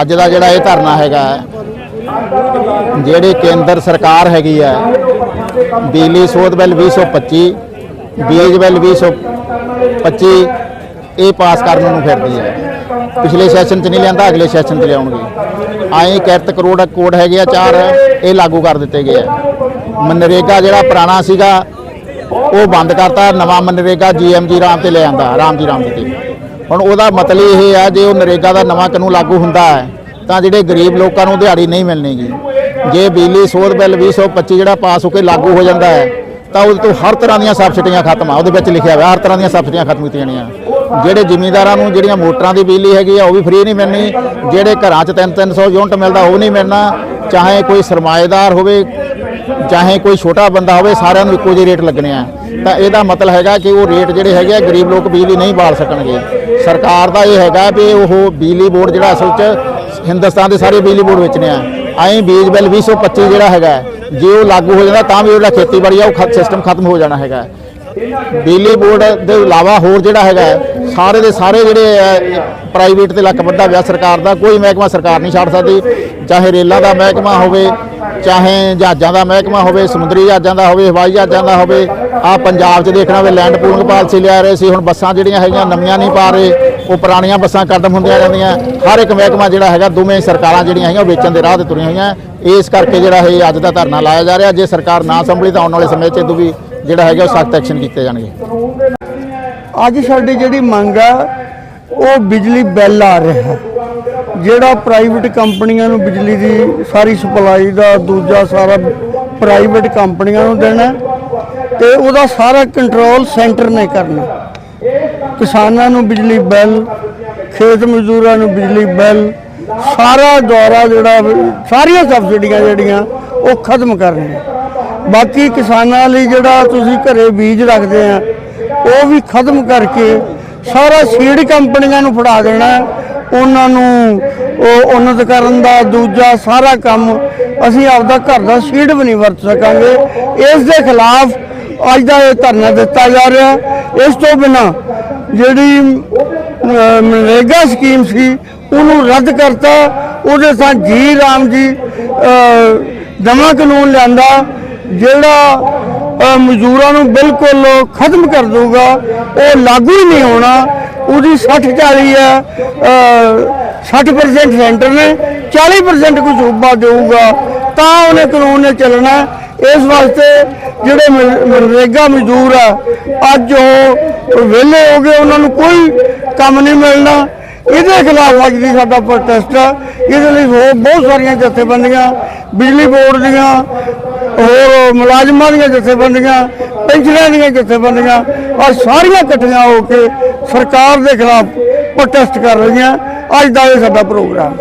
ਅੱਜ ਦਾ ਜਿਹੜਾ ਇਹ ਧਰਨਾ ਹੈਗਾ ਹੈ, ਜਿਹੜੀ ਕੇਂਦਰ ਸਰਕਾਰ ਹੈਗੀ ਹੈ ਬਿਜਲੀ ਸੋਧ ਬਿੱਲ 2025 ਬੀਜ ਬਿੱਲ 2025 ਇਹ ਪਾਸ ਕਰਨ ਨੂੰ ਫਿਰਦੀ ਹੈ। ਪਿਛਲੇ ਸੈਸ਼ਨ 'ਚ ਨਹੀਂ ਲਿਆਂਦਾ ਅਗਲੇ ਸੈਸ਼ਨ 'ਚ ਲਿਆਉਣਗੇ। ਆਏ ਕਿਰਤ ਕਰੋੜ ਕੋਡ ਹੈਗੇ ਆ ਚਾਰ ਇਹ ਲਾਗੂ ਕਰ ਦਿੱਤੇ ਗਏ ਆ। ਮਨਰੇਗਾ ਜਿਹੜਾ ਪੁਰਾਣਾ ਸੀਗਾ ਉਹ ਬੰਦ ਕਰਤਾ ਨਵਾਂ ਮਨਰੇਗਾ ਜੀਐਮਜੀ ਰਾਮ ਤੇ ਲੈ ਆਂਦਾ ਰਾਮ ਜੀ ਰਾਮ ਜੀ ਤੇ ਹੁਣ ਉਹਦਾ ਮਤਲਬ ਇਹ ਆ, ਜੇ ਉਹ ਨਰੇਗਾ ਦਾ ਨਵਾਂ ਕਾਨੂੰਨ ਲਾਗੂ ਹੁੰਦਾ ਹੈ, ਤਾਂ ਜਿਹੜੇ ਗਰੀਬ ਲੋਕਾਂ ਨੂੰ ਦਿਹਾੜੀ ਨਹੀਂ ਮਿਲਣੀਗੀ। ਜੇ ਬਿਜਲੀ ਸੋਧ ਬਿੱਲ 2025 ਜਿਹੜਾ ਪਾਸ ਹੋ ਕੇ ਲਾਗੂ ਹੋ ਜਾਂਦਾ ਹੈ, ਤਾਂ ਉਹਦੇ ਤੋਂ ਹਰ ਤਰ੍ਹਾਂ ਦੀਆਂ ਸਬਸਿਡੀਆਂ ਖਤਮ ਆ। ਉਹਦੇ ਵਿੱਚ ਲਿਖਿਆ ਹੋਇਆ, ਹਰ ਤਰ੍ਹਾਂ ਦੀਆਂ ਸਬਸਿਡੀਆਂ ਖਤਮ ਕੀਤੀਆਂ ਜਾਣੀਆਂ। ਜਿਹੜੇ ਜ਼ਿਮੀਂਦਾਰਾਂ ਨੂੰ ਜਿਹੜੀਆਂ ਮੋਟਰਾਂ ਦੀ ਬਿਜਲੀ ਹੈਗੀ ਆ, ਉਹ ਵੀ ਫ੍ਰੀ ਨਹੀਂ ਮਿਲਣੀ। ਜਿਹੜੇ ਘਰਾਂ 'ਚ 3-300 ਯੂਨਿਟ ਮਿਲਦਾ, ਉਹ ਨਹੀਂ ਮਿਲਣਾ। ਚਾਹੇ ਕੋਈ ਸਰਮਾਏਦਾਰ ਹੋਵੇ ਚਾਹੇ ਕੋਈ ਛੋਟਾ ਬੰਦਾ ਹੋਵੇ, ਸਾਰਿਆਂ ਨੂੰ ਇੱਕੋ ਜਿਹੇ ਰੇਟ ਲੱਗਣੇ ਆ। ਤਾਂ ਇਹਦਾ ਮਤਲਬ ਹੈਗਾ ਕਿ ਉਹ ਰੇਟ ਜਿਹੜੇ ਹੈਗੇ ਆ, ਗਰੀਬ ਲੋਕ ਬਿਜਲੀ ਨਹੀਂ ਬਾਲ ਸਕਣਗੇ। ਸਰਕਾਰ ਦਾ ਇਹ ਹੈਗਾ ਵੀ ਉਹ ਬਿਜਲੀ ਬੋਰਡ ਜਿਹੜਾ ਅਸਲ 'ਚ ਹਿੰਦੁਸਤਾਨ ਦੇ ਸਾਰੇ ਬਿਜਲੀ ਬੋਰਡ ਵੇਚਣੇ ਨੇ ਆ। ਐਂ ਬੀਜ ਬਿੱਲ 2025 ਜਿਹੜਾ ਹੈਗਾ, ਜੇ ਉਹ ਲਾਗੂ ਹੋ ਜਾਂਦਾ ਤਾਂ ਵੀ ਜਿਹੜਾ ਖੇਤੀਬਾੜੀ ਆ, ਉਹ ਸਿਸਟਮ ਖਤਮ ਹੋ ਜਾਣਾ ਹੈਗਾ। ਬਿਜਲੀ ਬੋਰਡ ਦੇ ਇਲਾਵਾ ਹੋਰ ਜਿਹੜਾ ਹੈਗਾ ਸਾਰੇ ਦੇ ਸਾਰੇ ਜਿਹੜੇ ਪ੍ਰਾਈਵੇਟ ਤੇ ਲੱਕ ਵੱਡਾ ਵਿਆ ਸਰਕਾਰ ਦਾ, ਕੋਈ ਮਹਿਕਮਾ ਸਰਕਾਰ ਨਹੀਂ ਛੱਡ ਸਕਦੀ। ਚਾਹੇ ਰੇਲਾਂ ਦਾ ਮਹਿਕਮਾ ਹੋਵੇ, ਚਾਹੇ ਜਹਾਜ਼ਾਂ ਦਾ ਮਹਿਕਮਾ ਹੋਵੇ, ਸਮੁੰਦਰੀ ਜਹਾਜ਼ਾਂ ਦਾ ਹੋਵੇ, ਹਵਾਈ ਜਹਾਜ਼ਾਂ ਦਾ ਹੋਵੇ ਆ ਪੰਜਾਬ 'ਚ ਦੇਖਣਾ ਹੋਵੇ ਲੈਂਡ ਪੂਲਿੰਗ ਪਾਲਿਸੀ ਲਿਆ ਰਹੇ ਸੀ, ਹੁਣ ਬੱਸਾਂ ਜਿਹੜੀਆਂ ਹੈਗੀਆਂ ਨਵੀਆਂ ਨਹੀਂ ਪਾ ਰਹੇ, ਉਹ ਪੁਰਾਣੀਆਂ ਬੱਸਾਂ ਕਦਮ ਹੁੰਦੀਆਂ ਜਾਂਦੀਆਂ ਹਰ ਇੱਕ ਮਹਿਕਮਾ ਜਿਹੜਾ ਹੈਗਾ, ਦੋਵੇਂ ਸਰਕਾਰਾਂ ਜਿਹੜੀਆਂ ਹੈਗੀਆਂ, ਉਹ ਵੇਚਣ ਦੇ ਰਾਹ ਤੇ ਤੁਰੀਆਂ ਹੋਈਆਂ। ਇਸ ਕਰਕੇ ਜਿਹੜਾ ਇਹ ਅੱਜ ਦਾ ਧਰਨਾ ਲਾਇਆ ਜਾ ਰਿਹਾ, ਜੇ ਸਰਕਾਰ ਨਾ ਸੰਭਲੀ ਤਾਂ ਆਉਣ ਵਾਲੇ ਸਮੇਂ 'ਚ ਇਹਦੋਂ ਵੀ ਜਿਹੜਾ ਹੈਗਾ, ਉਹ ਸਖਤ ਐਕਸ਼ਨ ਕੀਤੇ ਜਾਣਗੇ। ਅੱਜ ਸਾਡੀ ਜਿਹੜੀ ਮੰਗ ਆ, ਉਹ ਬਿਜਲੀ ਬਿੱਲ ਆ ਰਿਹਾ ਜਿਹੜਾ ਪ੍ਰਾਈਵੇਟ ਕੰਪਨੀਆਂ ਨੂੰ ਬਿਜਲੀ ਦੀ ਸਾਰੀ ਸਪਲਾਈ ਦਾ ਦੂਜਾ ਸਾਰਾ ਪ੍ਰਾਈਵੇਟ ਕੰਪਨੀਆਂ ਨੂੰ ਦੇਣਾ ਤੇ ਉਹਦਾ ਸਾਰਾ ਕੰਟਰੋਲ ਸੈਂਟਰ ਨੇ ਕਰਨਾ ਕਿਸਾਨਾਂ ਨੂੰ ਬਿਜਲੀ ਬਿੱਲ, ਖੇਤ ਮਜ਼ਦੂਰਾਂ ਨੂੰ ਬਿਜਲੀ ਬਿੱਲ, ਸਾਰਾ ਦੌਰਾ ਜਿਹੜਾ ਸਾਰੀਆਂ ਸਬਸਿਡੀਆਂ ਜਿਹੜੀਆਂ, ਉਹ ਖਤਮ ਕਰਨੀਆਂ। ਬਾਕੀ ਕਿਸਾਨਾਂ ਲਈ ਜਿਹੜਾ ਤੁਸੀਂ ਘਰੇ ਬੀਜ ਰੱਖਦੇ ਆ ਉਹ ਵੀ ਖਤਮ ਕਰਕੇ ਸਾਰਾ ਸੀਡ ਕੰਪਨੀਆਂ ਨੂੰ ਫੜਾ ਦੇਣਾ। ਉਹਨਾਂ ਨੂੰ ਉਹ ਉન્નਤ ਕਰਨ ਦਾ ਦੂਜਾ ਸਾਰਾ ਕੰਮ ਅਸੀਂ ਆਪਦਾ ਘਰ ਦਾ ਸੀਡ ਵੀ ਨਹੀਂ ਵਰਤ ਸਕਾਂਗੇ। ਇਸ ਦੇ ਖਿਲਾਫ ਅੱਜ ਦਾ ਇਹ ਧਰਨਾ ਦਿੱਤਾ ਜਾ ਰਿਹਾ। ਇਸ ਤੋਂ ਬਿਨਾ ਜਿਹੜੀ ਮਨਰੇਗਾ ਸਕੀਮ ਸੀ ਉਹਨੂੰ ਰੱਦ ਕਰਤਾ। ਉਹਦੇ ਸਾਂ ਜੀ ਰਾਮ ਜੀ ਅਹ, ਨਵਾਂ ਕਾਨੂੰਨ ਲਿਆਂਦਾ ਜਿਹੜਾ ਮਜ਼ਦੂਰਾਂ ਨੂੰ ਬਿਲਕੁਲ ਖਤਮ ਕਰ ਦੂਗਾ ਉਹ ਲਾਗੂ ਹੀ ਨਹੀਂ ਹੋਣਾ। ਉਹਦੀ 60 40 ਹੈ ਅਹ, 60% ਸੈਂਟਰ ਨੇ 40% ਕੋਈ ਸੂਬਾ ਦੇਊਗਾ। ਤਾਂ ਉਹਨੇ ਕਾਨੂੰਨ ਨੇ ਚੱਲਣਾ। ਇਸ ਵਾਸਤੇ ਜਿਹੜੇ ਮਨ- ਮਨਰੇਗਾ ਮਜ਼ਦੂਰ ਆ ਅੱਜ ਉਹ ਵਿਹਲੇ ਹੋ ਗਏ। ਉਹਨਾਂ ਨੂੰ ਕੋਈ ਕੰਮ ਨਹੀਂ ਮਿਲਣਾ। ਇਹਦੇ ਖਿਲਾਫ ਅੱਜ ਦੀ ਸਾਡਾ ਪ੍ਰੋਟੈਸਟ ਆ। ਇਹਦੇ ਲਈ ਹੋਰ ਬਹੁਤ ਸਾਰੀਆਂ ਜਥੇਬੰਦੀਆਂ ਬਿਜਲੀ ਬੋਰਡ ਦੀਆਂ ਹੋਰ ਮੁਲਾਜ਼ਮਾਂ ਦੀਆਂ ਜਥੇਬੰਦੀਆਂ ਪੈਨਸ਼ਨਾਂ ਦੀਆਂ ਜਥੇਬੰਦੀਆਂ ਆ ਸਾਰੀਆਂ ਇਕੱਠੀਆਂ ਹੋ ਕੇ ਸਰਕਾਰ ਦੇ ਖਿਲਾਫ ਪ੍ਰੋਟੈਸਟ ਕਰ ਰਹੀਆਂ। ਅੱਜ ਦਾ ਇਹ ਸਾਡਾ ਪ੍ਰੋਗਰਾਮ।